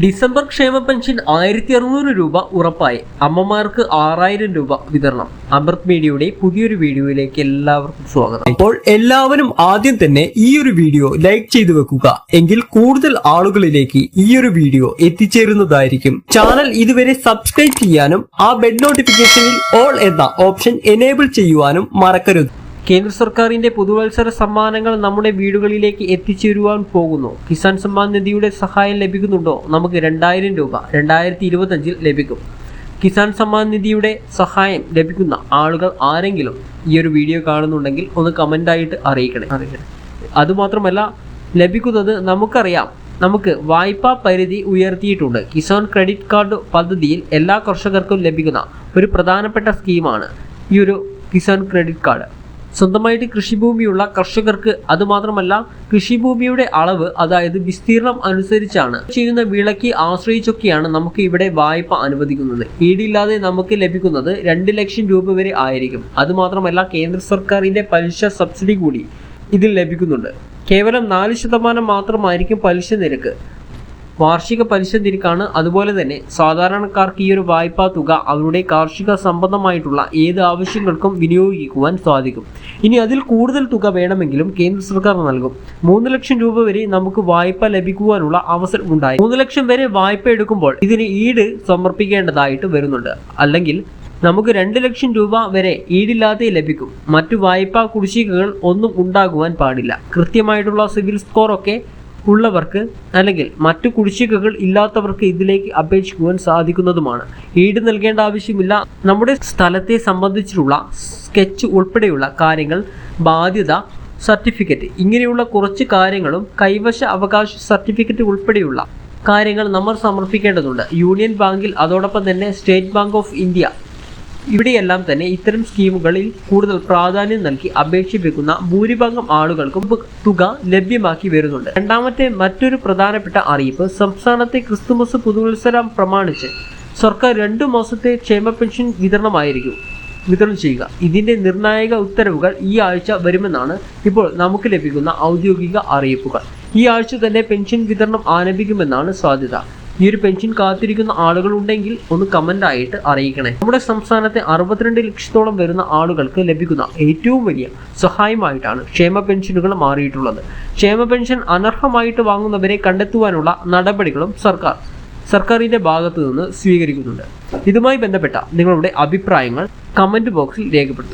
December ക്ഷേമ pension ആയിരത്തി അറുന്നൂറ് രൂപ ഉറപ്പായി. അമ്മമാർക്ക് ആറായിരം രൂപ വിതരണം. അമൃത് മീഡിയയുടെ പുതിയൊരു വീഡിയോയിലേക്ക് എല്ലാവർക്കും സ്വാഗതം. അപ്പോൾ എല്ലാവരും ആദ്യം തന്നെ ഈ ഒരു വീഡിയോ ലൈക്ക് ചെയ്തു വെക്കുക. എങ്കിൽ കൂടുതൽ ആളുകളിലേക്ക് ഈ ഒരു വീഡിയോ എത്തിച്ചേരുന്നതായിരിക്കും. ചാനൽ ഇതുവരെ സബ്സ്ക്രൈബ് ചെയ്യാനും ആ ബെഡ് നോട്ടിഫിക്കേഷനിൽ ഓൾ എന്ന ഓപ്ഷൻ എനേബിൾ ചെയ്യുവാനും മറക്കരുത്. കേന്ദ്ര സർക്കാരിന്റെ പുതുവത്സര സമ്മാനങ്ങൾ നമ്മുടെ വീടുകളിലേക്ക് എത്തിച്ചേരുവാൻ പോകുന്നു. കിസാൻ സമ്മാൻ നിധിയുടെ സഹായം ലഭിക്കുന്നുണ്ടോ? നമുക്ക് രണ്ടായിരം രൂപ രണ്ടായിരത്തി ഇരുപത്തഞ്ചിൽ ലഭിക്കും. കിസാൻ സമ്മാൻ നിധിയുടെ സഹായം ലഭിക്കുന്ന ആളുകൾ ആരെങ്കിലും ഈ ഒരു വീഡിയോ കാണുന്നുണ്ടെങ്കിൽ ഒന്ന് കമന്റായിട്ട് അറിയിക്കണേ അറിയിക്കണേ. അതുമാത്രമല്ല ലഭിക്കുന്നത് നമുക്കറിയാം. നമുക്ക് വായ്പാ പരിധി ഉയർത്തിയിട്ടുണ്ട്. കിസാൻ ക്രെഡിറ്റ് കാർഡ് പദ്ധതിയിൽ എല്ലാ കർഷകർക്കും ലഭിക്കുന്ന ഒരു പ്രധാനപ്പെട്ട സ്കീമാണ് ഈ ഒരു കിസാൻ ക്രെഡിറ്റ് കാർഡ്. സ്വന്തമായിട്ട് കൃഷിഭൂമിയുള്ള കർഷകർക്ക് അതുമാത്രമല്ല കൃഷിഭൂമിയുടെ അളവ് അതായത് വിസ്തീർണം അനുസരിച്ചാണ്. ചെയ്യുന്ന വിളയ്ക്ക് ആശ്രയിച്ചൊക്കെയാണ് നമുക്ക് ഇവിടെ വായ്പ അനുവദിക്കുന്നത്. ഈടില്ലാതെ നമുക്ക് ലഭിക്കുന്നത് രണ്ട് ലക്ഷം രൂപ വരെ ആയിരിക്കും. അതുമാത്രമല്ല കേന്ദ്ര സർക്കാരിന്റെ പലിശ സബ്സിഡി കൂടി ഇതിൽ ലഭിക്കുന്നുണ്ട്. കേവലം നാല് ശതമാനം മാത്രമായിരിക്കും പലിശ നിരക്ക്. വാർഷിക പലിശ നിരക്കാണ് അതുപോലെ തന്നെ സാധാരണക്കാർക്ക് ഈ ഒരു വായ്പാ തുക അവരുടെ കാർഷിക സംബന്ധമായിട്ടുള്ള ഏത് ആവശ്യങ്ങൾക്കും വിനിയോഗിക്കുവാൻ സാധിക്കും. ഇനി അതിൽ കൂടുതൽ തുക വേണമെങ്കിലും കേന്ദ്ര സർക്കാർ നൽകും. മൂന്ന് ലക്ഷം രൂപ വരെ നമുക്ക് വായ്പ ലഭിക്കുവാനുള്ള അവസരം ഉണ്ടായി. മൂന്ന് ലക്ഷം വരെ വായ്പ എടുക്കുമ്പോൾ ഇതിന് ഈട് സമർപ്പിക്കേണ്ടതായിട്ട് വരുന്നുണ്ട്. അല്ലെങ്കിൽ നമുക്ക് രണ്ട് ലക്ഷം രൂപ വരെ ഈടില്ലാതെ ലഭിക്കും. മറ്റു വായ്പാ കുടിശ്ശികകൾ ഒന്നും ഉണ്ടാകുവാൻ പാടില്ല. കൃത്യമായിട്ടുള്ള സിവിൽ സ്കോർ ഒക്കെ ഉള്ളവർക്ക് അല്ലെങ്കിൽ മറ്റു കുടിശ്ശികകൾ ഇല്ലാത്തവർക്ക് ഇതിലേക്ക് അപേക്ഷിക്കുവാൻ സാധിക്കുന്നതുമാണ്. ഈട് നൽകേണ്ട ആവശ്യമില്ല. നമ്മുടെ സ്ഥലത്തെ സംബന്ധിച്ചിട്ടുള്ള സ്കെച്ച് ഉൾപ്പെടെയുള്ള കാര്യങ്ങൾ ബാധ്യത സർട്ടിഫിക്കറ്റ്. ഇങ്ങനെയുള്ള കുറച്ച് കാര്യങ്ങളും കൈവശ അവകാശ സർട്ടിഫിക്കറ്റ് ഉൾപ്പെടെയുള്ള കാര്യങ്ങൾ നമ്മൾ സമർപ്പിക്കേണ്ടതുണ്ട്. യൂണിയൻ ബാങ്കിൽ അതോടൊപ്പം തന്നെ സ്റ്റേറ്റ് ബാങ്ക് ഓഫ് ഇന്ത്യ ഇവിടെയെല്ലാം തന്നെ ഇത്തരം സ്കീമുകളിൽ കൂടുതൽ പ്രാധാന്യം നൽകി അപേക്ഷിപ്പിക്കുന്ന ഭൂരിഭാഗം ആളുകൾക്കും തുക ലഭ്യമാക്കി വരുന്നുണ്ട്. രണ്ടാമത്തെ മറ്റൊരു പ്രധാനപ്പെട്ട അറിയിപ്പ് സംസ്ഥാനത്തെ ക്രിസ്തുമസ് പുതുവത്സരം പ്രമാണിച്ച് സർക്കാർ രണ്ടു മാസത്തെ ക്ഷേമ പെൻഷൻ വിതരണമായിരിക്കും. വിതരണം ചെയ്യുക. ഇതിന്റെ നിർണായക ഉത്തരവുകൾ ഈ ആഴ്ച വരുമെന്നാണ് ഇപ്പോൾ നമുക്ക് ലഭിക്കുന്ന ഔദ്യോഗിക അറിയിപ്പുകൾ. ഈ ആഴ്ച തന്നെ പെൻഷൻ വിതരണം ആരംഭിക്കുമെന്നാണ് സാധ്യത. ഈ ഒരു പെൻഷൻ കാത്തിരിക്കുന്ന ആളുകളുണ്ടെങ്കിൽ ഒന്ന് കമന്റ് ആയിട്ട് അറിയിക്കണേ. നമ്മുടെ സംസ്ഥാനത്തെ അറുപത്തിരണ്ട് ലക്ഷത്തോളം വരുന്ന ആളുകൾക്ക് ലഭിക്കുന്ന ഏറ്റവും വലിയ സഹായമായിട്ടാണ് ക്ഷേമ പെൻഷനുകൾ മാറിയിട്ടുള്ളത്. ക്ഷേമ പെൻഷൻ അനർഹമായിട്ട് വാങ്ങുന്നവരെ കണ്ടെത്തുവാനുള്ള നടപടികളും സർക്കാർ സർക്കാരിന്റെ ഭാഗത്തു നിന്ന് സ്വീകരിക്കുന്നുണ്ട്. ഇതുമായി ബന്ധപ്പെട്ട നിങ്ങളുടെ അഭിപ്രായങ്ങൾ കമന്റ് ബോക്സിൽ രേഖപ്പെടുത്തുക.